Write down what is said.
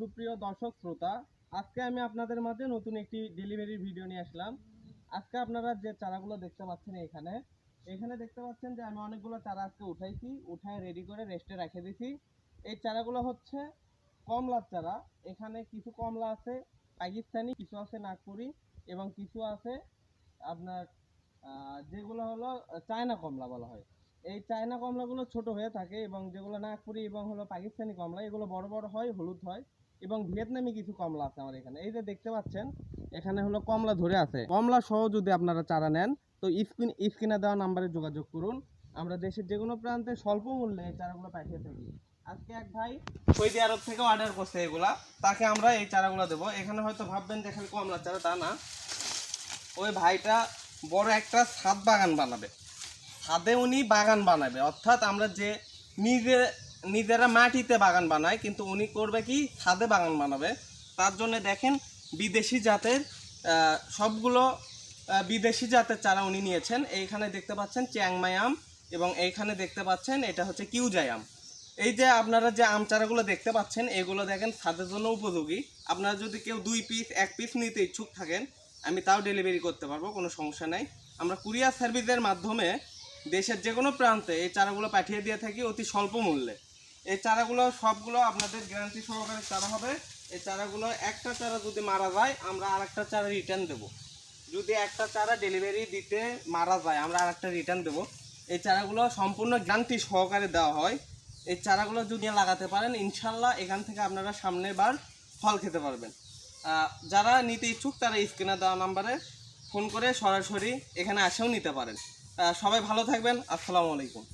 সুপ্রিয় দর্শক শ্রোতা, আজকে আমি আপনাদের মাঝে নতুন একটি ডেলিভারি ভিডিও নিয়ে আসলাম। আজকে আপনারা যে চারাগুলো দেখতে পাচ্ছেন এখানে এখানে দেখতে পাচ্ছেন যে আমি অনেকগুলো চারা আজকে উঠাইছি, উঠায় রেডি করে রেস্টে রেখে দিছি। এই চারাগুলো হচ্ছে কমলার চারা। এখানে কিছু কমলা আছে, পাকিস্তানি, কিছু আছে নাগপুরি এবং কিছু আছে আপনার যেগুলো হলো চায়না কমলা বলা হয়। এই চায়না কমলাগুলো ছোট হয়ে থাকে এবং যেগুলো নাগপুরি এবং হলো পাকিস্তানি কমলা, এগুলো বড় বড় হয়, হলুদ হয়। এবং ভিয়েতনামি কিছু কমলা আছে আমার এখানে। এই যে দেখতে পাচ্ছেন, এখানে হলো কমলা ধরে আছে। কমলা সহ যদি আপনারা চারা নেন, তো স্ক্রিন, স্ক্রিনে দেওয়া নাম্বারে যোগাযোগ করুন। আমরা দেশের যে কোনো প্রান্তে স্বল্প মূল্যে এই চারাগুলো পাঠিয়ে থাকি। আজকে এক ভাই সৌদি আরব থেকে অর্ডার করছে এগুলা। তাকে আমরা এই চারাগুলো দেবো। এখানে হয়তো ভাববেন যে খালি কমলা চারা, তা না। ওই ভাইটা বড় একটা ছাদ বাগান বানাবে। ছাদে উনি বাগান বানাবে। অর্থাৎ আমরা যে নিজে নিজেরা মাটিতে বাগান বানায়, কিন্তু উনি করবে কি? ছাদে বাগান বানাবে। তার জন্য দেখেন বিদেশি জাতের সবগুলো বিদেশি জাতের চারা উনি নিয়েছেন। এইখানে দেখতে পাচ্ছেন চ্যাংমাই আম এবং এইখানে দেখতে পাচ্ছেন এটা হচ্ছে কিউজাই আম। এই যে আপনারা যে আম চারাগুলো দেখতে পাচ্ছেন, এগুলো দেখেন ছাদের জন্য উপযোগী। আপনারা যদি কেউ দুই পিস এক পিস নিতে ইচ্ছুক থাকেন, আমি তাও ডেলিভারি করতে পারব, কোনো সমস্যা নাই। আমরা কুরিয়ার সার্ভিসের মাধ্যমে দেশের যে কোনো প্রান্তে এই চারাগুলো পাঠিয়ে দিয়ে থাকি অতি স্বল্প মূল্যে। এই চারাগুলো সবগুলো আপনাদের গ্যারান্টি সহকারে চারা হবে। এই চারাগুলো একটা চারা যদি মারা যায়, আমরা আর একটা চারা রিটার্ন দেবো। যদি একটা চারা ডেলিভারি দিতে মারা যায়, আমরা আর একটা রিটার্ন দেবো। এই চারাগুলো সম্পূর্ণ গ্যারান্টি সহকারে দেওয়া হয়। এই চারাগুলো যদি লাগাতে পারেন, ইনশাল্লাহ এখান থেকে আপনারা সামনের বার ফল খেতে পারবেন। যারা নিতে ইচ্ছুক, তারা স্ক্রিনে দেওয়া নাম্বারে ফোন করে সরাসরি এখানে আসেও নিতে পারেন। সবাই ভালো থাকবেন। আসসালামু আলাইকুম।